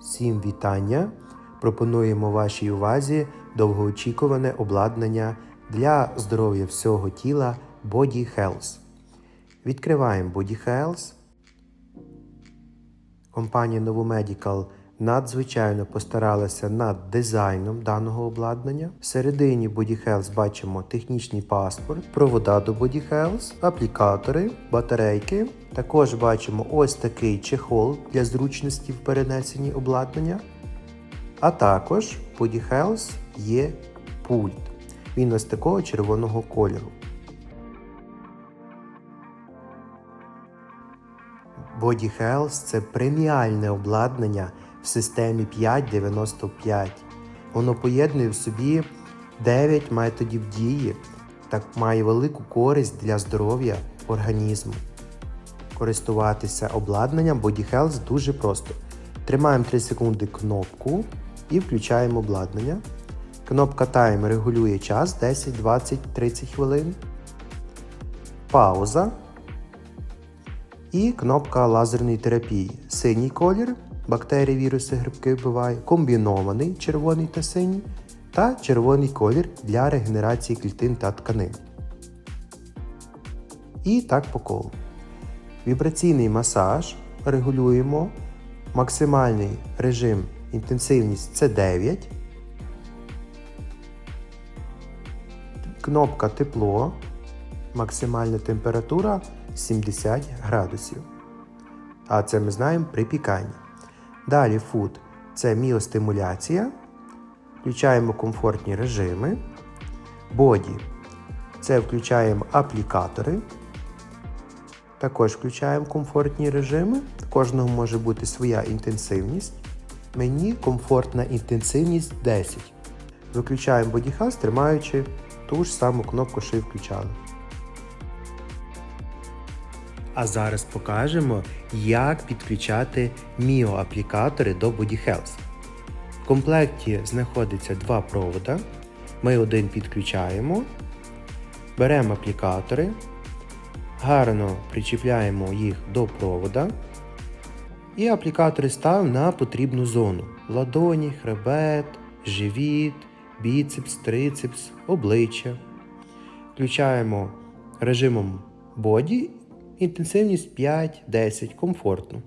Всім вітання! Пропонуємо вашій увазі довгоочікуване обладнання для здоров'я всього тіла Body Health. Відкриваємо Body Health. Компанія Novomedical надзвичайно постаралася над дизайном даного обладнання. Всередині Body Health бачимо технічний паспорт, провода до Body Health, аплікатори, батарейки. Також бачимо ось такий чехол для зручності в перенесенні обладнання. А також в Body Health є пульт. Він ось такого червоного кольору. Body Health це преміальне обладнання в системі 595. Воно поєднує в собі 9 методів дії та має велику користь для здоров'я організму. Користуватися обладнанням Body Health дуже просто. Тримаємо 3 секунди кнопку і включаємо обладнання. Кнопка Time регулює час 10, 20, 30 хвилин. Пауза. І кнопка лазерної терапії. Синій колір, бактерії, віруси, грибки вбиває, комбінований червоний та синій, та червоний колір для регенерації клітин та тканин. І так по колу. Вібраційний масаж регулюємо. Максимальний режим інтенсивність це 9. Кнопка тепло. Максимальна температура 70 градусів. А це ми знаємо припікання. Далі фуд це міостимуляція. Включаємо комфортні режими. Боді це включаємо аплікатори. Також включаємо комфортні режими. Кожного може бути своя інтенсивність. Мені комфортна інтенсивність 10. Виключаємо бодіхаз, тримаючи ту ж саму кнопку, що і включали. А зараз покажемо, як підключати міоаплікатори до Body Health. В комплекті знаходиться два провода. Ми один підключаємо, беремо аплікатори, гарно причіпляємо їх до провода. І аплікатори ставимо на потрібну зону: ладоні, хребет, живіт, біцепс, трицепс, обличчя. Включаємо режимом боді Інтенсивність 5-10 комфортно.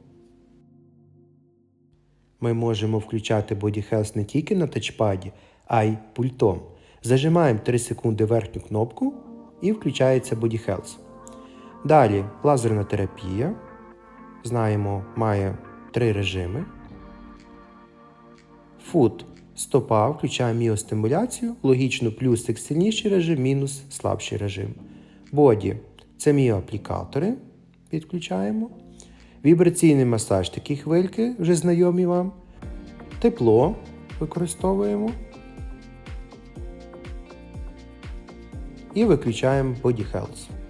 Ми можемо включати Body не тільки на тачпаді, а й пультом. Зажимаємо 3 секунди верхню кнопку і включається Health. Далі лазерна терапія. Знаємо, має три режими. Foot стопа, включаємо міостимуляцію. Логічно плюсик сильніший режим, мінус слабший режим. Боді це міоаплікатори. Підключаємо. Вібраційний масаж такі хвильки, вже знайомі вам. Тепло використовуємо. І виключаємо Body Health.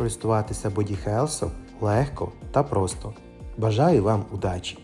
Користуватися бодіхелсом легко та просто. Бажаю вам удачі!